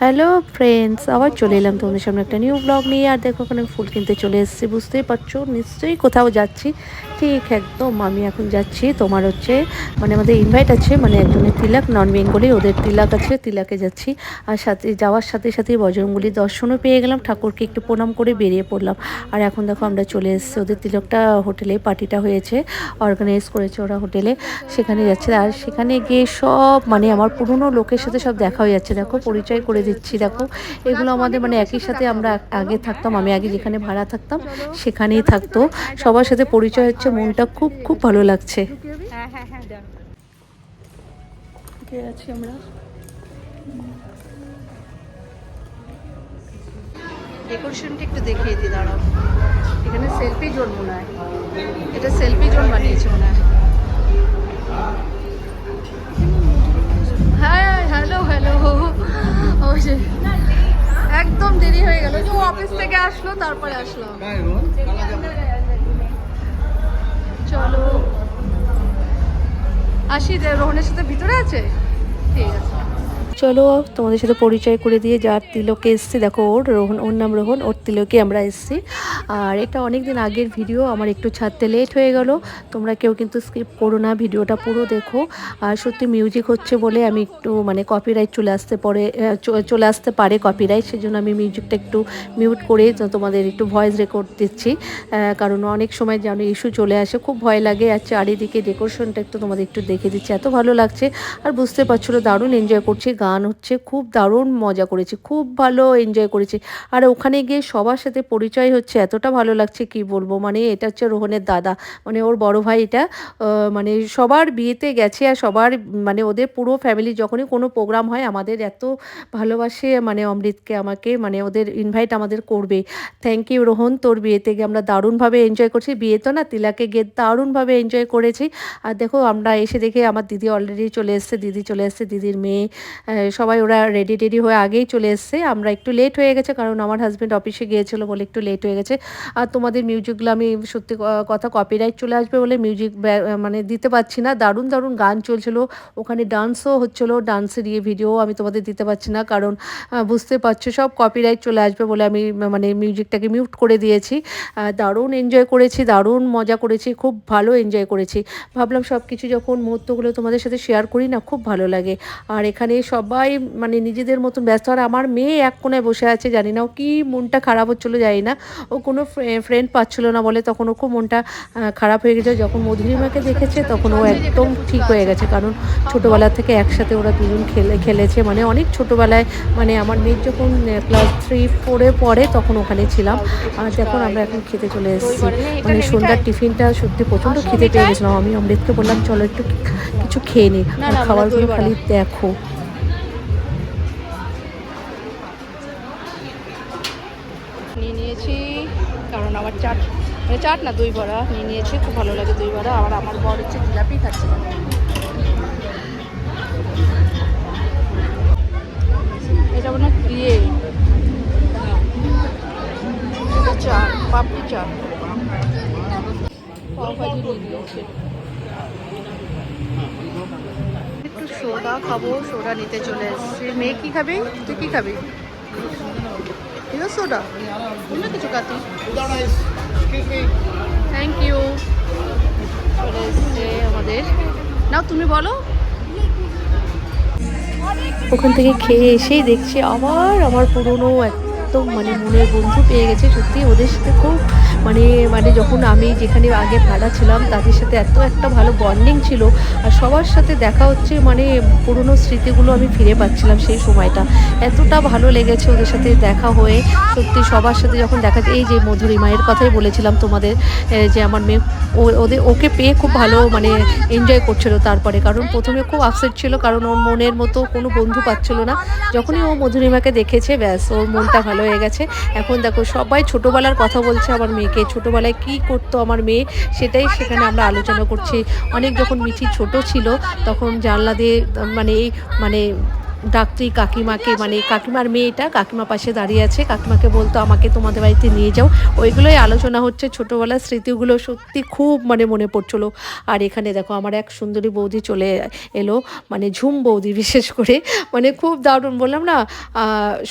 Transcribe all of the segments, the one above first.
Hello friends আবার চলে এলাম তোমাদের সামনে একটা নিউ ব্লগ নিয়ে। আর দেখো ওখানে ফুল কিনতে চলে এসেছি, বুঝতেই পারছ? নিশ্চয়ই কোথাও যাচ্ছি। ঠিক একদম, আমি এখন যাচ্ছি। তোমার হচ্ছে মানে আমাদের ইনভাইট আছে মানে একজনের তিলাক নন বেঙ্গলি ওদের তিলাক আছে, তিলাকে যাচ্ছি। আর সাথে, যাওয়ার সাথে সাথে বজরঙ্গলির দর্শনও পেয়ে গেলাম। ঠাকুরকে একটু প্রণাম করে বেরিয়ে পড়লাম। আর এখন দেখো, আমরা চলে এসেছি। ওদের তিলকটা হোটেলে পার্টিটা হয়েছে অর্গানাইজ করেছে ওরা হোটেলে। সেখানে যাচ্ছে। আর সেখানে গিয়ে সব মানে আমার পুরনো লোকের সাথে সব দেখা হয়ে যাচ্ছে। দেখো, পরিচয় করে দিচ্ছি দেখো। এগুলো আমাদের মানে একই সাথে আমরা আগে থাকতাম আমি আগে যেখানে ভাড়া থাকতাম সেখানেই থাকতো। সবার সাথে পরিচয় হচ্ছে মনটা খুব খুব ভালো লাগছে। হ্যাঁ হ্যাঁ হ্যাঁ আছি আমরা? ডেকোরেশনটা একটু দেখিয়ে দিই দাঁড়াও। এখানে সেলফি জোন মনে হয়। এটা সেলফি জোন বানিয়েছে মনে হ্যাঁ। আসলো তারপরে আসলো। চলো। আসি রোহনের সাথে ভিতরে আছে? ঠিক আছে। চলো, তোমাদের সাথে পরিচয় করে দিয়ে যার তিলকে এসছি, দেখো ওর রোহন, ওর নাম রোহন, ওর তিলকে আমরা এসছি। আর এটা অনেক দিন আগের ভিডিও আমার একটু ছাড়তে লেট হয়ে গেল। তোমরা কেউ কিন্তু স্কিপ করো না, ভিডিওটা পুরো দেখো। আর সত্যি মিউজিক হচ্ছে বলে আমি একটু মানে কপিরাইট চলে আসতে পরে চলে আসতে পারে কপিরাইট সেজন্য আমি মিউজিকটা একটু মিউট করে তোমাদের একটু ভয়েস রেকর্ড দিচ্ছি। কারণ অনেক সময় যেন ইস্যু চলে আসে, খুব ভয় লাগে। আর চারিদিকে ডেকোরেশনটা একটু তোমাদের একটু দেখে দিচ্ছি, এত ভালো লাগছে। আর বুঝতে পারছিলো দারুণ এনজয় করছি গান হচ্ছে, খুব দারুণ মজা করেছি, খুব ভালো এনজয় করেছি। আর ওখানে গিয়ে সবার সাথে পরিচয় হচ্ছে, এতটা ভালো লাগছে কি বলব? মানে এটা হচ্ছে রোহনের দাদা মানে ওর বড় ভাই এটা মানে সবার বিয়েতে গেছে আর সবার মানে ওদের পুরো ফ্যামিলি যখনই কোনো প্রোগ্রাম হয়, আমাদের এত ভালোবাসে মানে অমৃতকে আমাকে মানে ওদের ইনভাইট আমাদের করবে। থ্যাংক ইউ রোহন, তোর বিয়েতে গিয়ে আমরা দারুণভাবে এনজয় করছি। বিয়ে তো না, তিলাকে গিয়ে দারুণভাবে এনজয় করেছি। আর দেখো, আমরা এসে দেখে আমার দিদি অলরেডি চলে এসছে, দিদি চলে এসছে, দিদির মেয়ে সবাই ওরা রেডি টেডি হয়ে আগেই চলে এসছে। আমরা একটু লেট হয়ে গেছে কারণ আমার হাজব্যান্ড অফিসে গিয়েছিল বলে একটু লেট হয়ে গেছে। আর তোমাদের মিউজিকগুলো আমি সত্যি কথা কপিরাইট চলে আসবে বলে মিউজিক মানে দিতে পারছি না। দারুণ দারুণ গান চলছিল। ওখানে ডান্সও হচ্ছিল। ডান্সের ইয়ে ভিডিও আমি তোমাদের দিতে পারছি না কারণ বুঝতে পারছ সব কপিরাইট চলে আসবে বলে আমি মানে মিউজিকটাকে মিউট করে দিয়েছি। দারুণ এনজয় করেছি, দারুণ মজা করেছি, খুব ভালো এনজয় করেছি। ভাবলাম সব কিছু যখন মুহূর্তগুলো তোমাদের সাথে শেয়ার করি না, খুব ভালো লাগে। আর এখানে সবাই মানে নিজেদের মতন ব্যস্ত। আর আমার মেয়ে এক কোনায় বসে আছে জানি না ও কি মনটা খারাপ হচ্ছিল জানি না। ও কোনো ফ্রেন্ড পাচ্ছিল না বলে তখন ও খুব মনটা খারাপ হয়ে গেছে যখন মধুরিমাকে দেখেছে তখন ও একদম ঠিক হয়ে গেছে। কারণ ছোটোবেলা থেকে একসাথে ওরা দুজন খেলে খেলেছে। মানে অনেক ছোটোবেলায় মানে আমার মেয়ে যখন ক্লাস থ্রি ফোরে পড়ে তখন ওখানে ছিলাম। আর যখন আমরা এখন খেতে চলে এসেছি। মানে সন্ধ্যার টিফিনটা সত্যি প্রচণ্ড খেতে পেয়ে গেছিলাম আমি অমৃতকে বললাম চলো একটু কিছু খেয়ে নিই খাবারগুলো খালি দেখো। নিয়ে নিয়েছি, কারণ আমার চাট মানে চাট না, দই বড়া নিয়ে নিয়েছি, খুব ভালো লাগে দই বড়া। আর আমার বর হচ্ছে জিলাপি খাচ্ছে। এটা মানে ইয়ে চাট, পাপড়ি চাট। একটু সোডা খাব, সোডা নিতে চলে এসেছি। মেয়ে কি খাবি? তুই কি খাবি? আছে সোডা অন্য কিছু খাতি থ্যাংক ইউ আমাদের। নাও, তুমি বলো। ওখান থেকে খেয়ে এসেই দেখছি আবার আমার পুরনো একদম মানে মনের বন্ধু পেয়ে গেছে। সত্যি ওদের সাথে খুব মানে মানে যখন আমি যেখানে আগে ভাড়া ছিলাম, তাদের সাথে এত একটা ভালো বন্ডিং ছিল আর সবার সাথে দেখা হচ্ছে মানে পুরনো স্মৃতিগুলো আমি ফিরে পাচ্ছিলাম সেই সময়টা। এতটা ভালো লেগেছে ওদের সাথে দেখা হয়ে। সত্যি সবার সাথে যখন দেখা এই যে মধুরি মায়ের কথাই বলেছিলাম তোমাদের যে আমার মেয়ে, ও- ওদের, ওকে পেয়ে খুব ভালো মানে এনজয় করছিল তারপরে। কারণ প্রথমে খুব আপসেট ছিল, কারণ ওর মনের মতো কোনো বন্ধু পাচ্ছিল না। যখনই ও মধুরিমাকে দেখেছে, ব্যাস, ওর মনটা ভালো হয়ে গেছে। এখন দেখো, সবাই ছোটোবেলার কথা বলছে আমার মেয়েকে। ছোটোবেলায় কি করতো আমার মেয়ে সেটাই সেখানে আমরা আলোচনা করছি। অনেক যখন মিঠি ছোট ছিল, তখন জানলা দিয়ে মানে এই মানে ডাক্তারি কাকিমাকে মানে কাকিমার মেয়েটা কাকিমা পাশে দাঁড়িয়ে আছে। কাকিমাকে বলতো, আমাকে তোমাদের বাড়িতে নিয়ে যাও। ওইগুলোই আলোচনা হচ্ছে। ছোটোবেলার স্মৃতিগুলো সত্যি খুব মানে মনে পড়ছিলো। আর এখানে দেখো, আমার এক সুন্দরী বৌদি চলে এলো মানে ঝুম বৌদি বিশেষ করে। মানে খুব দারুণ, বললাম না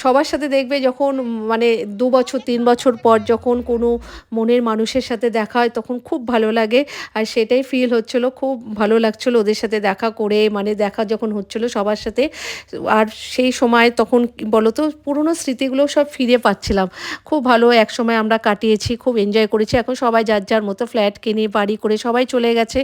সবার সাথে দেখবে যখন মানে দু বছর, তিন বছর পর যখন কোনো মনের মানুষের সাথে দেখা হয়, তখন খুব ভালো লাগে। আর সেটাই ফিল হচ্ছিল, খুব ভালো লাগছিল ওদের সাথে দেখা করে মানে দেখা যখন হচ্ছিল সবার সাথে। আর সেই সময় তখন কি বলতো, পুরনো স্মৃতিগুলো সব ফিরে পাচ্ছিলাম। খুব ভালো এক সময় আমরা কাটিয়েছি, খুব এনজয় করেছি। এখন সবাই যার যার মতো ফ্ল্যাট কিনে, বাড়ি করে সবাই চলে গেছে।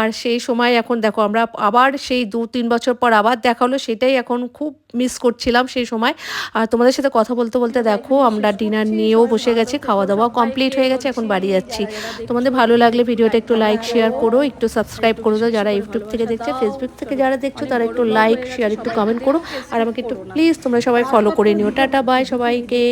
আর সেই সময় এখন দেখো, আমরা আবার সেই দু তিন বছর পর আবার দেখা হলো, সেটাই এখন খুব মিস করছিলাম সেই সময়। আর তোমাদের সাথে কথা বলতে বলতে দেখো, আমরা ডিনার নিয়েও বসে গেছি খাওয়া দাওয়া কমপ্লিট হয়ে গেছে, এখন বাড়ি যাচ্ছি। তোমাদের ভালো লাগলে ভিডিওটা একটু লাইক শেয়ার করো, একটু সাবস্ক্রাইব করো। যারা ইউটিউব থেকে দেখছে ফেসবুক থেকে যারা দেখছ, তারা একটু লাইক শেয়ার একটু কমেন্ট করো। আর আমাকে একটু প্লিজ তোমরা সবাই ফলো করে নিও। টাটা বাই সবাইকে।